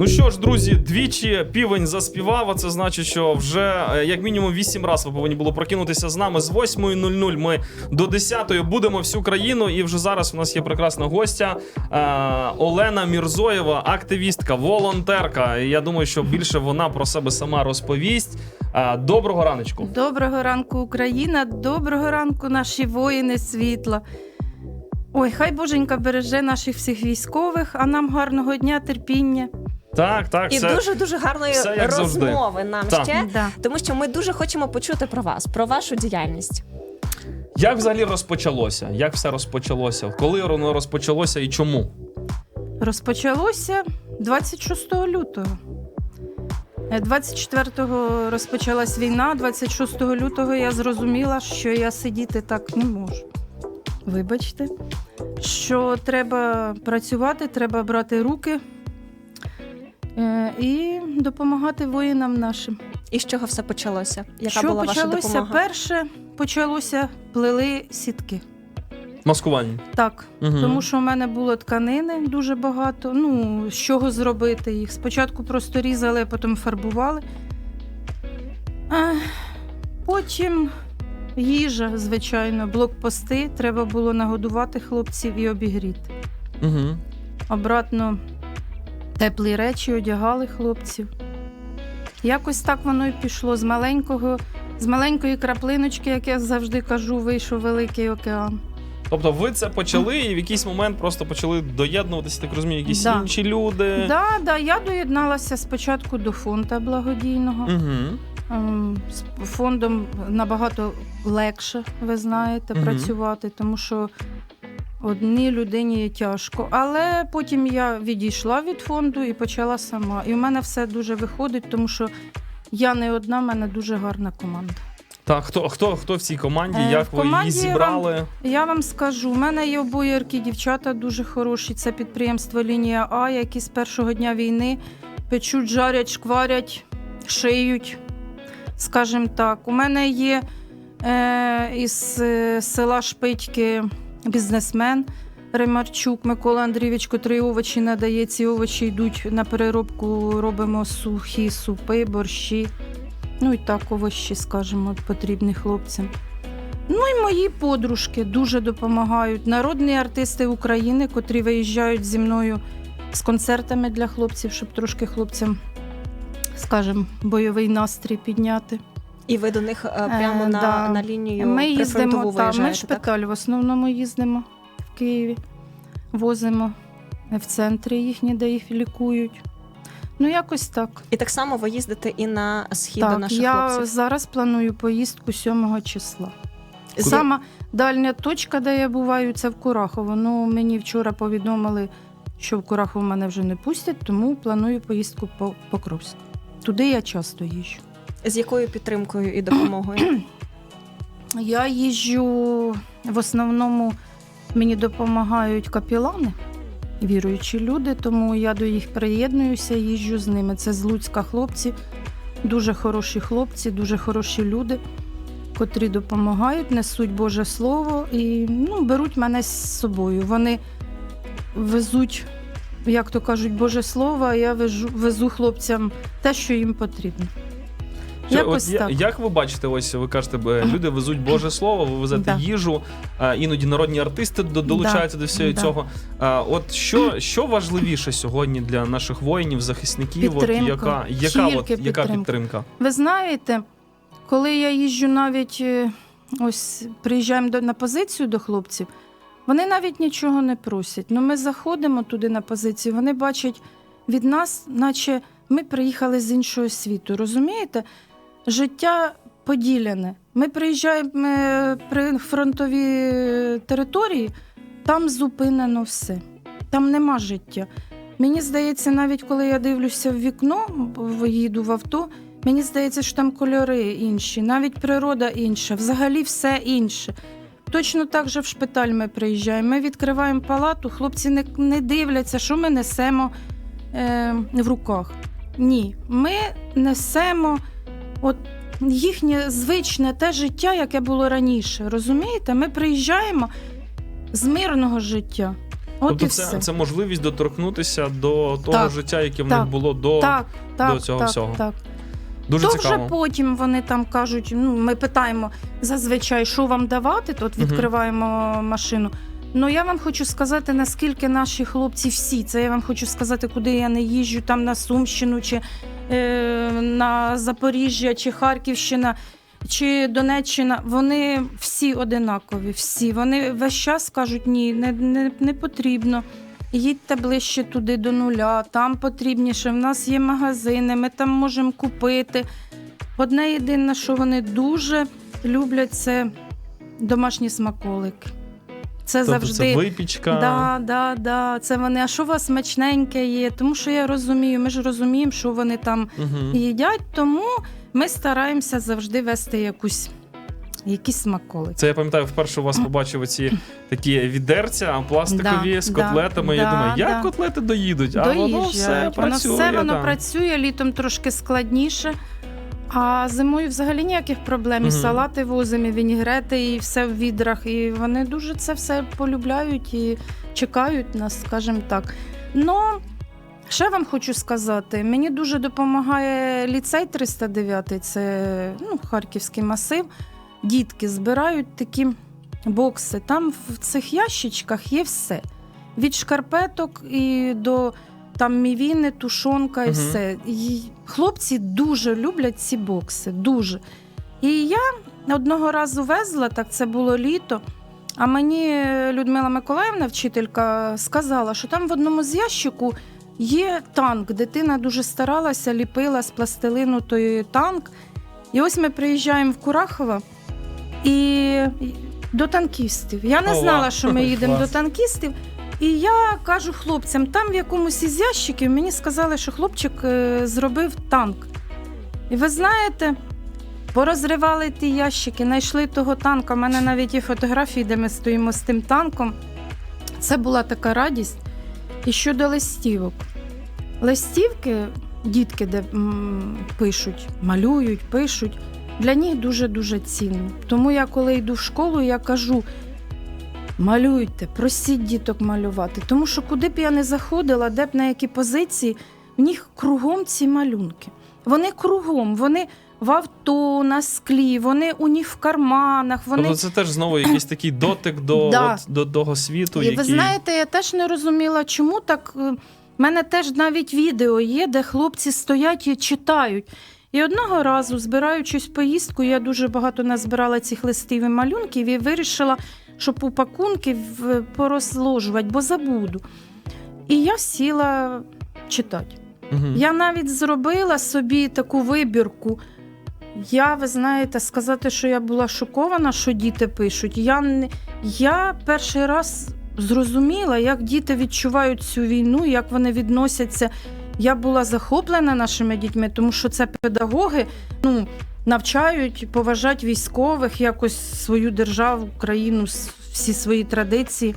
Ну що ж, друзі, двічі півень заспівав. А це значить, що вже е, як мінімум 8 разів ви повинні було прокинутися з нами. З 8.00 ми до 10 будемо всю країну. І вже зараз у нас є прекрасна гостя е, Олена Мірзоєва, активістка, волонтерка. Я думаю, що більше вона про себе сама розповість. Е, доброго раночку. Доброго ранку, Україна! Доброго ранку, наші воїни світла. Ой, хай Боженька береже наших всіх військових, а нам гарного дня, терпіння. Так, так, І все. дуже дуже гарної все як завжди. розмови нам Так. ще, Да. тому що ми дуже хочемо почути про вас, про вашу діяльність. Як взагалі розпочалося? Як все розпочалося? Коли воно розпочалося і чому? Розпочалося 26 лютого. Е, 24-го розпочалась війна, 26 лютого я зрозуміла, що я сидіти так не можу. Вибачте, що треба працювати, треба брати руки е, і допомагати воїнам нашим. І з чого все почалося? Яка що була ваша почалося? допомога? Перше почалося плели сітки. Маскування. Так, Угу. тому що в мене було тканини дуже багато. Ну, з чого зробити їх? Спочатку просто різали, а потім фарбували. А, потім їжа, звичайно, блокпости. Треба було нагодувати хлопців і обігріти. Угу. Обратно теплі речі одягали хлопців. Якось так воно і пішло з маленького, з маленької краплиночки, як я завжди кажу, вийшов великий океан. Тобто ви це почали і в якийсь момент просто почали доєднуватися, так розумію, якісь Да. інші люди. Да, да, я доєдналася спочатку до фонду благодійного. Угу. Ем, З фондом набагато легше, ви знаєте, Мгм. працювати, тому що одній людині тяжко. Але потім я відійшла від фонду і почала сама. І в мене все дуже виходить, тому що я не одна, в мене дуже гарна команда. Так, хто, хто, хто в цій команді? Е, Як в ви її зібрали? Я вам скажу, у мене є обоярки дівчата дуже хороші. Це підприємство Лінія А, які з першого дня війни печуть, жарять, шкварять, шиють. Скажімо так. У мене є е, із е, села Шпитьки бізнесмен Ремарчук Микола Андрійович, котрий овочі надає. Ці овочі йдуть на переробку, робимо сухі супи, борщі. Ну і так овощі, скажімо, потрібні хлопцям. Ну і мої подружки дуже допомагають. Народні артисти України, котрі виїжджають зі мною з концертами для хлопців, щоб трошки хлопцям, скажімо, бойовий настрій підняти. І ви до них е, прямо Е, на, да. на лінію Ми їздимо там, ми в виїжджаєте, так? шпиталь в основному їздимо в Києві, возимо в центрі їхні, де їх лікують. Ну, якось так. І так само ви їздите і на схід до так, наших я хлопців. зараз планую поїздку 7 числа. Куди? Сама дальня точка, де я буваю, це в Курахово. Ну, мені вчора повідомили, що в Курахово мене вже не пустять, тому планую поїздку по Покровську. Туди я часто їжджу. З якою підтримкою і допомогою? Я їжджу в основному мені допомагають капілани, віруючі люди, тому я до їх приєднуюся, їжджу з ними. Це з Луцька хлопці, дуже хороші хлопці, дуже хороші люди, котрі допомагають, несуть Боже Слово і ну, беруть мене з собою. Вони везуть, як то кажуть, Боже Слово, а я везу, везу хлопцям те, що їм потрібно. Якось от, так. як ви бачите, ось ви кажете, люди везуть Боже Слово, ви везете Да. їжу, іноді народні артисти до- долучаються до всього Да. цього. От що, що важливіше сьогодні для наших воїнів, захисників? От, яка, яка, от, яка підтримка. підтримка? Ви знаєте, коли я їжджу навіть е, ось приїжджаємо до, на позицію до хлопців, вони навіть нічого не просять. Ну ми заходимо туди на позицію, вони бачать від нас, наче ми приїхали з іншого світу. Розумієте? Життя поділене. Ми приїжджаємо при фронтові території, там зупинено все. Там нема життя. Мені здається, навіть коли я дивлюся в вікно, їду в авто, мені здається, що там кольори інші, навіть природа інша, взагалі все інше. Точно так же в шпиталь ми приїжджаємо. Ми відкриваємо палату, хлопці не, не дивляться, що ми несемо е, в руках. Ні, ми несемо от їхнє звичне те життя, яке було раніше. Розумієте? Ми приїжджаємо з мирного життя. От тобто і це, все. це можливість доторкнутися до того Так, життя, яке в так, них було до так, так, до цього так, всього. Так. дуже то цікаво. вже потім вони там кажуть: ну, ми питаємо зазвичай, що вам давати, Мгм. відкриваємо машину. Ну я вам хочу сказати, наскільки наші хлопці всі, це я вам хочу сказати, куди я не їжджу, там на Сумщину, чи на Запоріжжя, чи Харківщина, чи Донеччина. Вони всі одинакові, всі. Вони весь час кажуть, ні, не, не, не потрібно. Їдьте ближче туди до нуля, там потрібніше. В нас є магазини, ми там можемо купити. Одне єдине, що вони дуже люблять, це домашні смаколики. Це тобто завжди. це випічка. Да, да, да. Це вони. А що у вас смачненьке є? Тому що я розумію, ми ж розуміємо, що вони там Угу. їдять, тому ми стараємося завжди вести якусь, якісь смаколики. Це я пам'ятаю, вперше у вас побачив ці такі відерця пластикові Да, з да, котлетами. я да, думаю, як да. котлети доїдуть? А воно все воно працює. все воно там. працює, літом трошки складніше. А зимою взагалі ніяких проблем. І Мгм. салати возимо, і вінігрети, і все в відрах. І вони дуже це все полюбляють і чекають нас, скажімо так. Ну, ще вам хочу сказати: мені дуже допомагає ліцей 309, це ну, харківський масив. Дітки збирають такі бокси. Там в цих ящичках є все. Від шкарпеток і до там мівіни, тушонка і Мгм. все. І хлопці дуже люблять ці бокси. Дуже. І я одного разу везла, так це було літо. А мені Людмила Миколаївна, вчителька, сказала, що там в одному з ящику є танк. Дитина дуже старалася, ліпила з пластилину той танк. І ось ми приїжджаємо в Курахово і до танкістів. Я не знала, що ми їдемо до танкістів. І я кажу хлопцям, там в якомусь із ящиків мені сказали, що хлопчик е, зробив танк. І ви знаєте, порозривали ті ящики, знайшли того танка. У мене навіть є фотографії, де ми стоїмо з тим танком. Це була така радість. І щодо листівок. Листівки, дітки, де пишуть, малюють, пишуть, для них дуже-дуже цінно. Тому я, коли йду в школу, я кажу: малюйте, просіть діток малювати. Тому що куди б я не заходила, де б на які позиції, в них кругом ці малюнки. Вони кругом, вони в авто, на склі, вони у них в карманах. Вони... Тобто це теж знову якийсь такий дотик до, Да. от, до того світу, І який... ви знаєте, я теж не розуміла, чому так. У мене теж навіть відео є, де хлопці стоять і читають. І одного разу, збираючись в поїздку, я дуже багато назбирала цих листів і малюнків і вирішила, щоб у пакунки порозложувати, бо забуду. І я сіла читати. Мгм. Я навіть зробила собі таку вибірку. Я, ви знаєте, сказати, що я була шокована, що діти пишуть. Я, не, я перший раз зрозуміла, як діти відчувають цю війну, як вони відносяться. Я була захоплена нашими дітьми, тому що це педагоги ну, навчають поважати військових, якось свою державу, країну, всі свої традиції.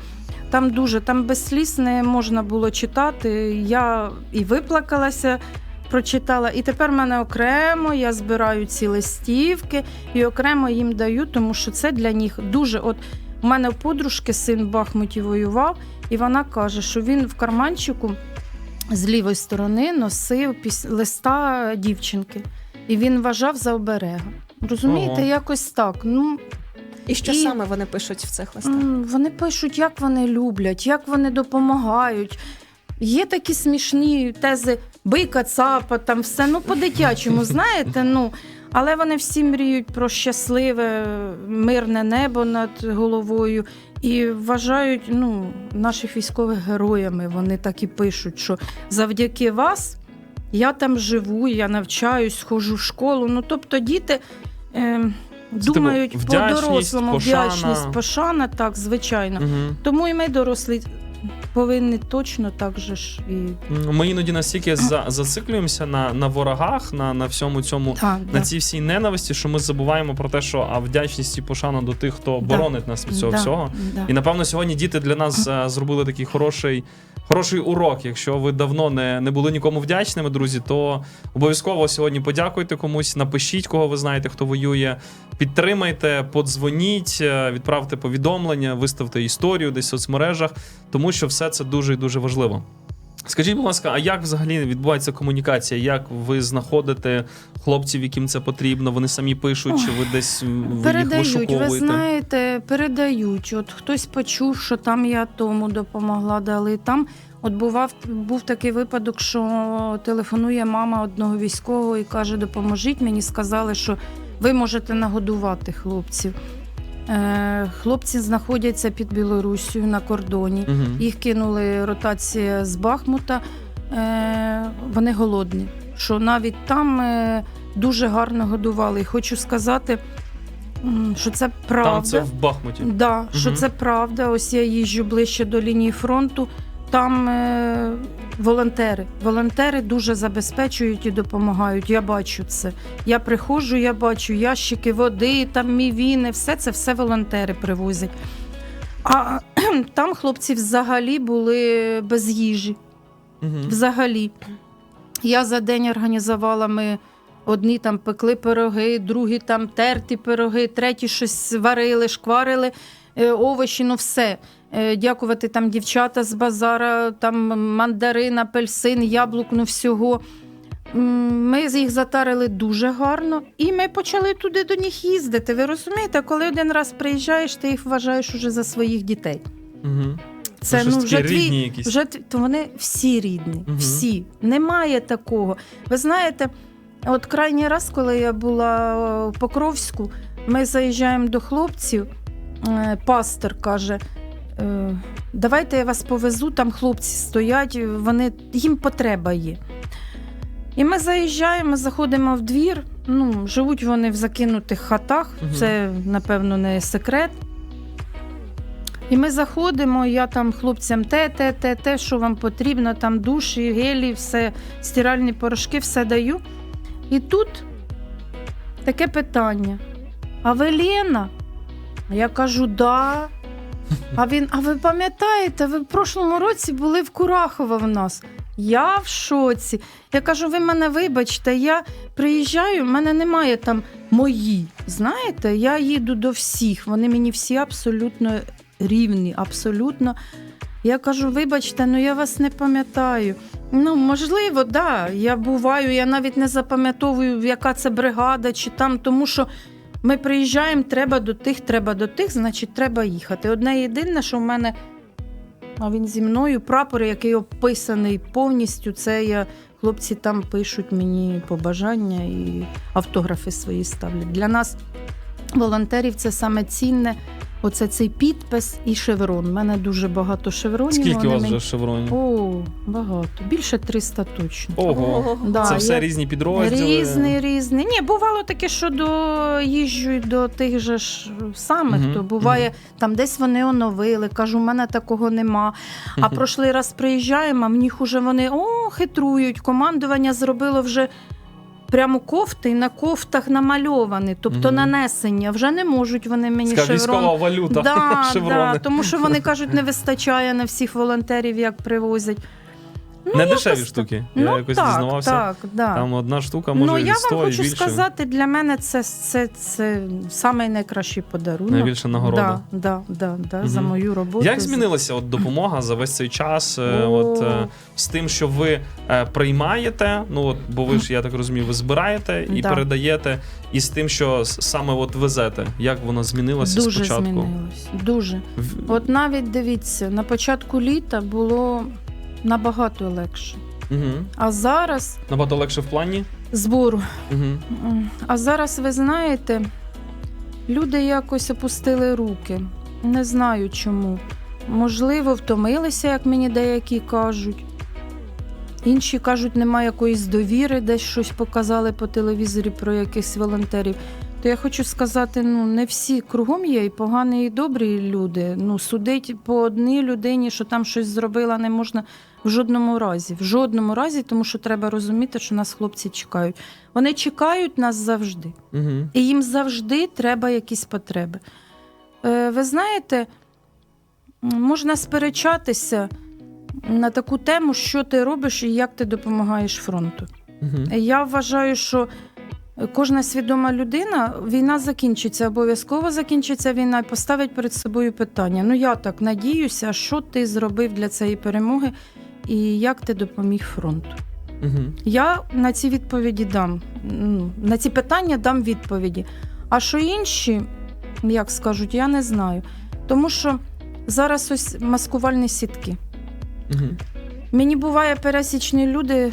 Там дуже, там без сліз не можна було читати. Я і виплакалася, прочитала. І тепер в мене окремо, я збираю ці листівки і окремо їм даю, тому що це для них дуже. От у мене в подружки син в Бахмуті воював, і вона каже, що він в карманчику з лівої сторони носив листа дівчинки, і він вважав за оберега. Розумієте, Ого. якось так. Ну, І що І- саме вони пишуть в цих листах? М, Вони пишуть, як вони люблять, як вони допомагають. Є такі смішні тези бийка, цапа, там все ну по-дитячому, знаєте. ну. Але вони всі мріють про щасливе, мирне небо над головою і вважають ну, наших військових героями. Вони так і пишуть, що завдяки вас я там живу, я навчаюсь, ходжу в школу. Ну, тобто діти. Е, типу, Думають по-дорослому, пошана. вдячність, пошана, так, звичайно. Мгм. Тому і ми, дорослі, повинні точно так же ж і Ми іноді настільки за, зациклюємося на, на ворогах, на, на всьому цьому, так, на да. цій всій ненависті, що ми забуваємо про те, що а вдячність і пошана до тих, хто Да. боронить нас від цього Да, всього. да. І напевно сьогодні діти для нас е, зробили такий хороший хороший урок. Якщо ви давно не, не були нікому вдячними, друзі, то обов'язково сьогодні подякуйте комусь, напишіть, кого ви знаєте, хто воює. Підтримайте, подзвоніть, е, відправте повідомлення, виставте історію десь в соцмережах, тому що все це дуже і дуже важливо. Скажіть, будь ласка, а як взагалі відбувається комунікація? Як ви знаходите хлопців, яким це потрібно? Вони самі пишуть, чи ви десь ви їх Передають, ви знаєте, передають. От хтось почув, що там я тому допомогла дали. Там от бував був такий випадок, що телефонує мама одного військового і каже: Допоможіть мені. Сказали, що ви можете нагодувати хлопців. Е, хлопці знаходяться під Білоруссю на кордоні. Угу. Їх кинули ротація з Бахмута. Е, вони голодні. Що навіть там е, дуже гарно годували. І хочу сказати, що це правда. Там це в Бахмуті. Да, що Мгм. це правда. Ось я їжджу ближче до лінії фронту. Там е, волонтери. Волонтери дуже забезпечують і допомагають. Я бачу це. Я приходжу, я бачу ящики води, там мівіни, все це все волонтери привозять. А там хлопці взагалі були без їжі. Мгм. Взагалі. Я за день організувала ми. Одні там пекли пироги, другі там терті пироги, треті щось варили, шкварили, овочі, ну все. Е, Дякувати там дівчата з базара, там мандарин, апельсин, яблук, ну всього. Ми їх затарили дуже гарно, і ми почали туди до них їздити. Ви розумієте, коли один раз приїжджаєш, ти їх вважаєш уже за своїх дітей. Мгм. Це ну вже такі твій якісь. вже то вони всі рідні, Мгм. всі. Немає такого. Ви знаєте, от крайній раз, коли я була е, в Покровську, ми заїжджаємо до хлопців. Е, Пастор каже: е, давайте я вас повезу, там хлопці стоять, вони, їм потреба є. І ми заїжджаємо, заходимо в двір. Ну, живуть вони в закинутих хатах, Мгм. це, напевно, не секрет. І ми заходимо, я там хлопцям те, те, те, те, що вам потрібно, там душі, гелі, все, стиральні порошки, все даю. І тут таке питання: а ви Лена? Я кажу, да. А він, а ви пам'ятаєте, ви в прошлому році були в Курахово в нас. Я в шоці. Я кажу, ви мене вибачте, я приїжджаю, в мене немає там мої. Знаєте, я їду до всіх. Вони мені всі абсолютно рівні, абсолютно. Я кажу, вибачте, ну я вас не пам'ятаю. Ну, можливо, да. Я буваю, я навіть не запам'ятовую, яка це бригада чи там, тому що ми приїжджаємо, треба до тих, треба до тих, значить, треба їхати. Одне єдине, що в мене, а він зі мною, прапор, який описаний повністю, це я. Хлопці там пишуть мені побажання і автографи свої ставлять. Для нас, волонтерів, це саме цінне. Оце цей підпис і шеврон. У мене дуже багато шевронів. Скільки у вас мені- вже шевронів? О, багато. Більше 300 точно. Ого. Да, Це все я- різні підрозділи. Різний, різний. Ні, бувало таке, що до їжджу й до тих же ж самих, Мгм, то буває, там десь вони оновили. Кажу, у мене такого нема. А прошлий раз приїжджаємо, а в них уже вони о, хитрують. Командування зробило вже. Прямо кофти і на кофтах намальовані, тобто угу. нанесення. Вже не можуть вони мені Така шеврон. військова валюта. Да, шеврони. да, тому що вони кажуть, не вистачає на всіх волонтерів, як привозять. Ну, Не дешеві так. штуки. Ну, Я якось так, дізнавався. Так, да. Там одна штука може ну, і я 100 вам і хочу більше. сказати, для мене це, це, це самий найкращий подарунок. Найбільша нагорода. Да, да, да, да, За мою роботу. Як змінилася от допомога за весь цей час? е, О. От е, з тим, що ви е, приймаєте, ну от бо ви ж я так розумію, ви збираєте і Да. передаєте, і з тим, що с- саме от везете, як воно змінилося Дуже спочатку? змінилось. Дуже. В- От навіть дивіться, на початку літа було набагато легше. Мгм. А зараз Набагато легше в плані. збору. М, А зараз, ви знаєте, люди якось опустили руки. Не знаю чому. Можливо, втомилися, як мені деякі кажуть. Інші кажуть, немає якоїсь довіри, десь щось показали по телевізорі про якихось волонтерів. То я хочу сказати: ну не всі кругом є і погані, і добрі люди. Ну, судить по одній людині, що там щось зробила, не можна в жодному разі. В жодному разі, тому що треба розуміти, що нас хлопці чекають. Вони чекають нас завжди. Мгм. І їм завжди треба якісь потреби. Е, ви знаєте, можна сперечатися, на таку тему, що ти робиш і як ти допомагаєш фронту. Мгм. Я вважаю, що кожна свідома людина, війна закінчиться, обов'язково закінчиться війна і поставить перед собою питання. Ну я так надіюся, що ти зробив для цієї перемоги і як ти допоміг фронту. Мгм. Я на ці відповіді дам. ну, На ці питання дам відповіді. А що інші, як скажуть, я не знаю. Тому що зараз ось маскувальні сітки. Мгм. Мені буває, пересічні люди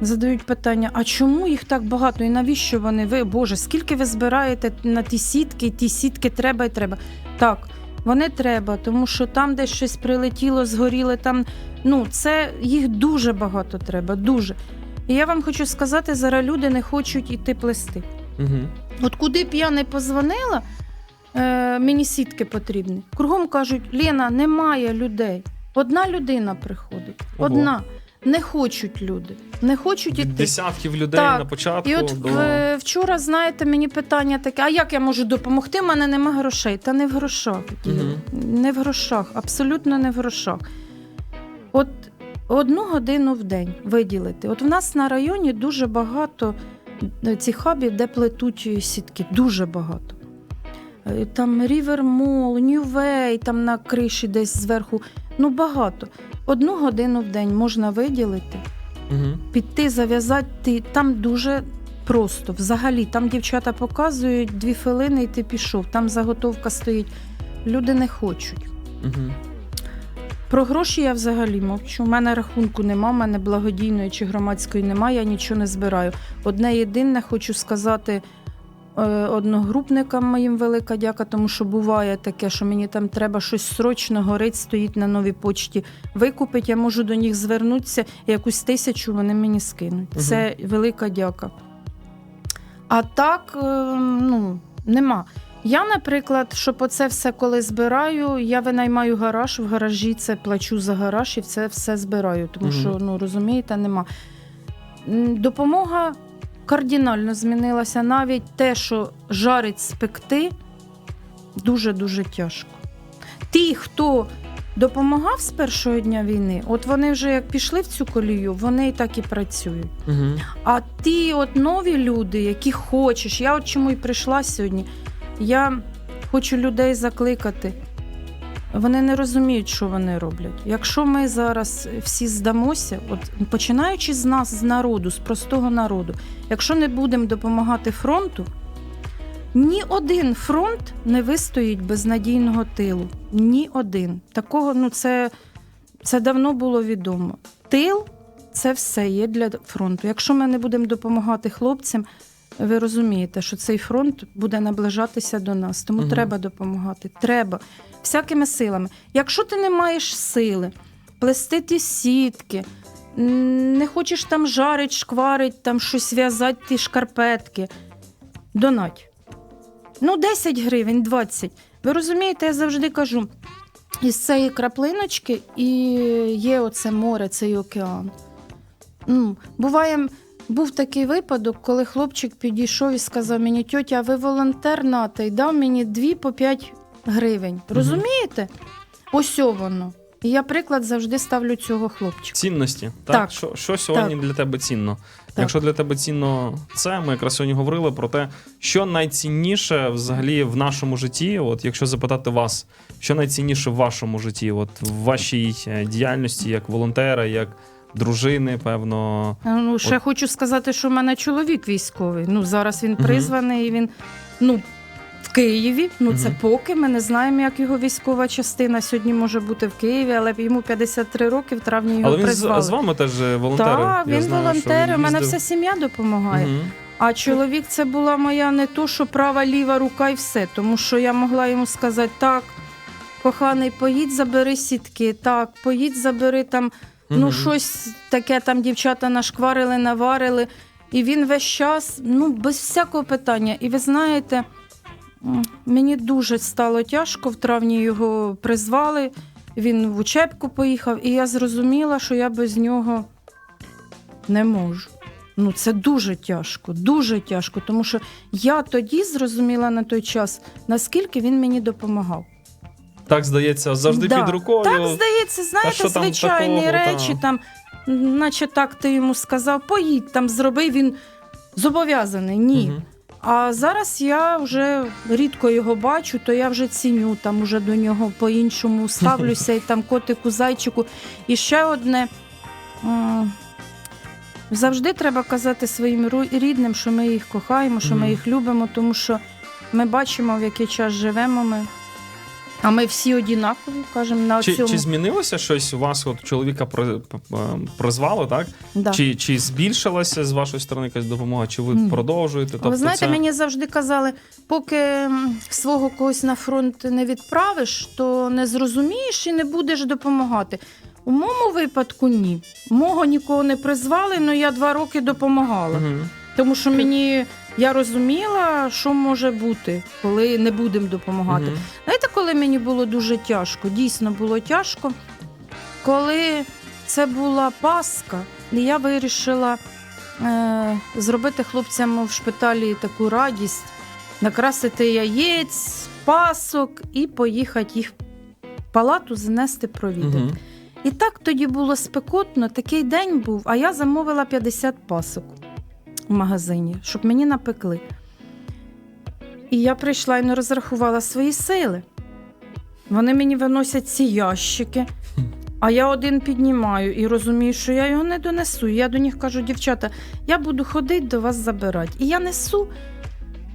задають питання: а чому їх так багато? І навіщо вони? Ви, Боже, скільки ви збираєте на ті сітки, ті сітки треба і треба. Так, вони треба, тому що там десь щось прилетіло, згоріло, там ну це їх дуже багато треба, дуже. І я вам хочу сказати, зараз люди не хочуть іти плести. Мгм. От куди б я не позвонила, е, мені сітки потрібні. Кругом кажуть: Лена, немає людей. Одна людина приходить. Ого. Одна. Не хочуть люди. Не хочуть іти. десятків людей Так. на початку І от до в- вчора, знаєте, мені питання таке: а як я можу допомогти? У мене нема грошей. Та не в грошах. Мгм. Не в грошах, абсолютно не в грошах. От одну годину в день виділити. От в нас на районі дуже багато е, цих хабів, де плетуть сітки. Дуже багато. Е, Там River Mall, New Way, там на криші десь зверху. Ну багато. Одну годину в день можна виділити Мгм. піти, зав'язати. Там дуже просто. Взагалі, там дівчата показують дві хвилини, і ти пішов. Там заготовка стоїть. Люди не хочуть. Мгм. Про гроші я взагалі мовчу. У мене рахунку нема, у мене благодійної чи громадської немає, я нічого не збираю. Одне єдине хочу сказати е, одногрупникам моїм велика дяка, тому що буває таке, що мені там треба щось срочно горить, стоїть на новій почті. Викупить, я можу до них звернутися, і якусь тисячу вони мені скинуть. Це велика дяка. А так, е, ну, нема. Я, наприклад, щоб оце все коли збираю, я винаймаю гараж, в гаражі це плачу за гараж і це все збираю, тому Мгм. що, ну розумієте, нема. М, Допомога кардинально змінилася. Навіть те, що жарить спекти, дуже-дуже тяжко. Ті, хто допомагав з першого дня війни, от вони вже як пішли в цю колію, вони і так і працюють. Мгм. А ті от нові люди, які хочеш, я от чому і прийшла сьогодні. Я хочу людей закликати. Вони не розуміють, що вони роблять. Якщо ми зараз всі здамося, от починаючи з нас, з народу, з простого народу, якщо не будемо допомагати фронту, ні один фронт не вистоїть без надійного тилу. Ні один. Такого, ну це, це давно було відомо. Тил це все є для фронту. Якщо ми не будемо допомагати хлопцям, ви розумієте, що цей фронт буде наближатися до нас. Тому Мгм. треба допомагати. Треба всякими силами. Якщо ти не маєш сили плести ті сітки, не хочеш там жарить, шкварить, там щось в'язати, ті шкарпетки, донать. Ну, 10 гривень, 20. Ви розумієте, я завжди кажу: із цієї краплиночки і є оце море, цей океан. Ну, буває, був такий випадок, коли хлопчик підійшов і сказав мені, тьотя, а ви волонтер НАТО, і дав мені 2 по 5 гривень. Розумієте? Ось воно. І я приклад завжди ставлю цього хлопчика. Цінності. Так? Так. Що, що сьогодні для тебе цінно? Так. Якщо для тебе цінно це, ми якраз сьогодні говорили про те, що найцінніше взагалі в нашому житті. От якщо запитати вас, що найцінніше в вашому житті, от в вашій е, діяльності як волонтера, як дружини, певно. Ну, ще От. хочу сказати, що в мене чоловік військовий. Ну, зараз він призваний, і він ну, в Києві. Ну, це поки. Ми не знаємо, як його військова частина сьогодні може бути в Києві, але йому 53 роки, в травні його Але він з, призвали. з вами теж е, волонтери. Так, він волонтер, у мене вся сім'я допомагає. Мгм. А чоловік це була моя не то, що права ліва рука і все. Тому що я могла йому сказати, так, коханий, поїдь, забери сітки, так, поїдь, забери там, ну щось таке там дівчата нашкварили, наварили. І він весь час, ну, без всякого питання. І ви знаєте, м, мені дуже стало тяжко. В травні його призвали, він в учебку поїхав, і я зрозуміла, що я без нього не можу. Ну, це дуже тяжко, дуже тяжко, тому що я тоді зрозуміла на той час, наскільки він мені допомагав. Так здається, завжди Да. під рукою. Так здається, знаєте, звичайні такого, речі, та? там, наче так ти йому сказав, поїдь там, зроби, він зобов'язаний. Ні. Мгм. А зараз я вже рідко його бачу, то я вже ціню там уже до нього по-іншому ставлюся, і там котику, зайчику. І ще одне. Завжди треба казати своїм рідним, що ми їх кохаємо, що ми їх любимо, тому що ми бачимо, в який час живемо ми. А ми всі однакові, кажемо, на Чи, цьому. чи змінилося щось у вас? От чоловіка при- п- п- призвало, так? Да. Чи, чи збільшилася з вашої сторони якась допомога, чи ви Ні. продовжуєте? Тобто Ви знаєте, це... мені завжди казали, поки свого когось на фронт не відправиш, то не зрозумієш і не будеш допомагати. У моєму випадку ні. Мого нікого не призвали, але я два роки допомагала. Мгм. Тому що мені я розуміла, що може бути, коли не будемо допомагати. Мгм. Знаєте, коли мені було дуже тяжко, дійсно було тяжко, коли це була Пасха, і я вирішила е, зробити хлопцям в шпиталі таку радість, накрасити яєць, пасок і поїхати їх в палату занести провідати. Мгм. І так тоді було спекотно, такий день був, а я замовила 50 пасок в магазині, щоб мені напекли. І я прийшла і не розрахувала свої сили. Вони мені виносять ці ящики, а я один піднімаю і розумію, що я його не донесу. Я до них кажу, дівчата, я буду ходити до вас забирати. І я несу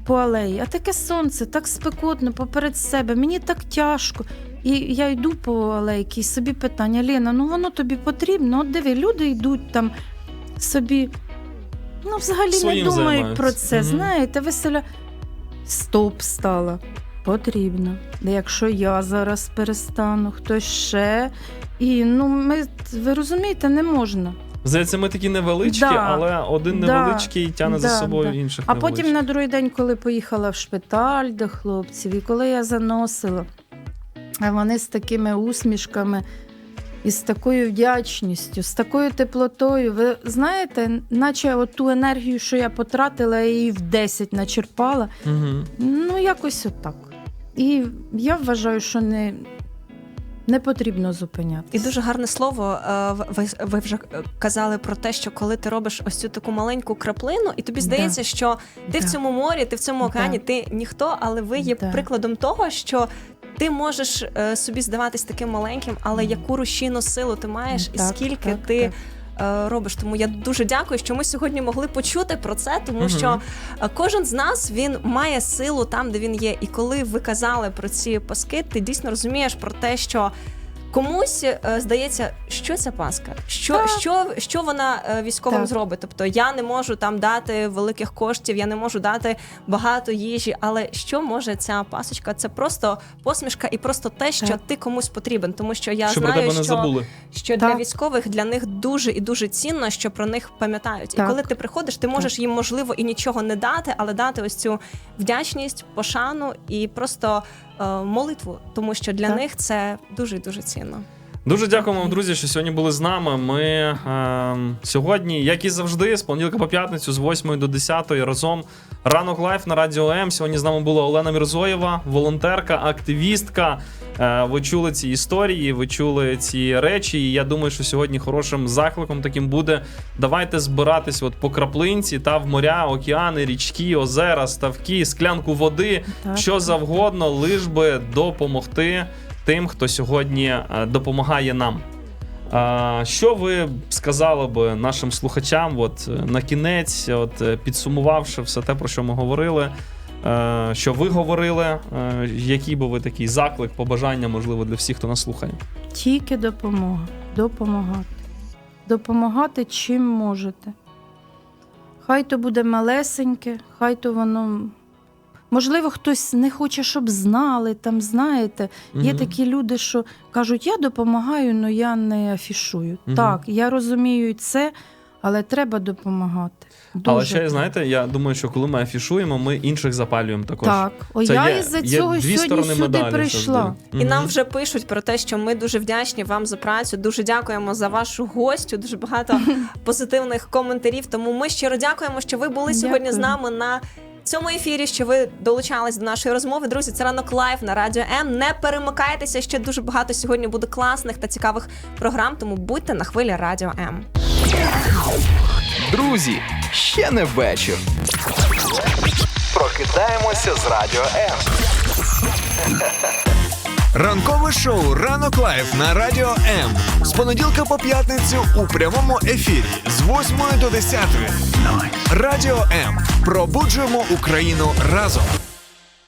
по алеї, а таке сонце, так спекотно поперед себе, мені так тяжко. І я йду по алейки, і собі питання: Лена, ну воно тобі потрібно? От диви, люди йдуть там собі, ну, взагалі Своїм не думають займаються. про це. Мгм. Знаєте, веселя. Стоп стала. Потрібно. Якщо я зараз перестану, хтось ще. І ну, ми, ви розумієте, не можна. Здається, ми такі невеличкі, Да. але один Да. невеличкий тягне за Да, собою да. інших. А потім невеличких. на другий день, коли поїхала в шпиталь до хлопців, і коли я заносила, а вони з такими усмішками і з такою вдячністю, з такою теплотою. Ви знаєте, наче от ту енергію, що я потратила, я її в 10 начерпала. Мгм. Ну, якось отак. І я вважаю, що не, не потрібно зупинятися. І дуже гарне слово. е, Ви, ви вже казали про те, що коли ти робиш ось цю таку маленьку краплину, і тобі Да. здається, що ти в цьому морі, ти в цьому океані, Да. ти ніхто, але ви є Да. прикладом того, що. Ти можеш е, собі здаватись таким маленьким, але яку рушійну силу ти маєш, і Так, скільки так, ти так. е, робиш. Тому я дуже дякую, що ми сьогодні могли почути про це, тому Мгм. що е, кожен з нас він має силу там, де він є. І коли ви казали про ці паски, ти дійсно розумієш про те, що. Комусь е, здається, що ця паска, що, Так. що, що вона е, військовим Так. зробить. Тобто я не можу там дати великих коштів, я не можу дати багато їжі. Але що може ця пасочка? Це просто посмішка і просто те, що Так. ти комусь потрібен. Тому що я про знаю, що забули. що для військових для них дуже і дуже цінно, що про них пам'ятають. І коли ти приходиш, ти можеш їм можливо і нічого не дати, але дати ось цю вдячність, пошану і просто молитву, тому що для Так. них це дуже дуже цінно. Дуже дякуємо вам, друзі, що сьогодні були з нами. Ми е, сьогодні, як і завжди, з понеділка по п'ятницю, з 8 до 10 разом ранок лайф на радіо М. Сьогодні з нами була Олена Мірзоєва, волонтерка, активістка. Е, ви чули ці історії, ви чули ці речі. І я думаю, що сьогодні хорошим закликом таким буде. Давайте збиратись от по краплинці та в моря, океани, річки, озера, ставки, склянку води Так. що завгодно, лиш би допомогти тим, хто сьогодні е, допомагає нам. А, Що ви сказали би нашим слухачам, от е, на кінець, от е, підсумувавши все те, про що ми говорили, е, що ви говорили, е, який би ви такий заклик, побажання, можливо, для всіх, хто нас слухає? Тільки допомога. Допомагати. Допомагати чим можете. Хай то буде малесеньке, хай то воно. Можливо, хтось не хоче, щоб знали, там, знаєте. Є такі люди, що кажуть, я допомагаю, але я не афішую. Мгм. Так, я розумію це, але треба допомагати. Дуже. Але ще знаєте, я думаю, що коли ми афішуємо, ми інших запалюємо також. Так, о, Це я є- із-за є цього дві сьогодні сюди медалі прийшла. завжди. І Мгм. нам вже пишуть про те, що ми дуже вдячні вам за працю. Дуже дякуємо за вашу гостю. Дуже багато позитивних коментарів. Тому ми щиро дякуємо, що ви були сьогодні з нами на цьому ефірі, що ви долучались до нашої розмови, друзі, це ранок лайв на радіо М. Не перемикайтеся, ще дуже багато сьогодні буде класних та цікавих програм, тому будьте на хвилі радіо М. Друзі, ще не вечір. Прокидаємося з радіо М. Ранкове шоу Ранок Лайф на Радіо М. З понеділка по п'ятницю у прямому ефірі з 8 до 10. Радіо М. Пробуджуємо Україну разом.